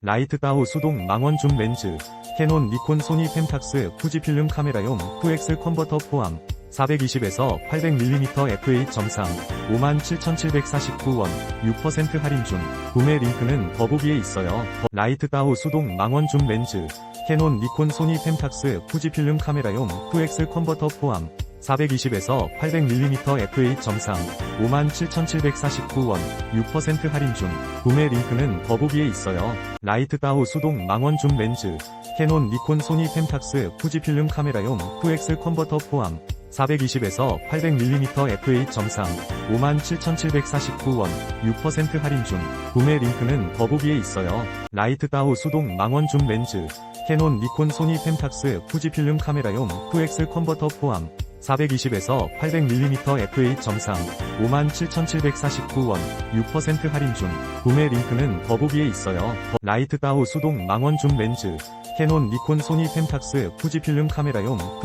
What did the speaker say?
라이트 다우 수동 망원 줌 렌즈, 캐논 니콘 소니 펜탁스 후지필름 카메라용 2X 컨버터 포함, 420에서 800mm f8.3, 57,749원, 6% 할인 중, 구매 링크는 더보기에 있어요. 라이트 다우 수동 망원 줌 렌즈, 캐논 니콘 소니 펜탁스 후지필름 카메라용 2X 컨버터 포함, 420에서 800mm f8.3, 57,749원, 6% 할인 중, 구매 링크는 더보기에 있어요. 라이트 다우 수동 망원 줌 렌즈, 캐논 니콘 소니 펜탁스 후지필름 카메라용 2X 컨버터 포함, 420에서 800mm f8.3, 57,749원, 6% 할인 중, 구매 링크는 더보기에 있어요. 라이트 다우 수동 망원 줌 렌즈, 캐논 니콘 소니 펜탁스 후지필름 카메라용 2X 컨버터 포함, 420에서 800mm f8.3, 57,749원, 6% 할인 중, 구매 링크는 더보기에 있어요. 라이트 다우 수동 망원 줌 렌즈, 캐논 니콘 소니 펜탁스 후지필름 카메라용 2X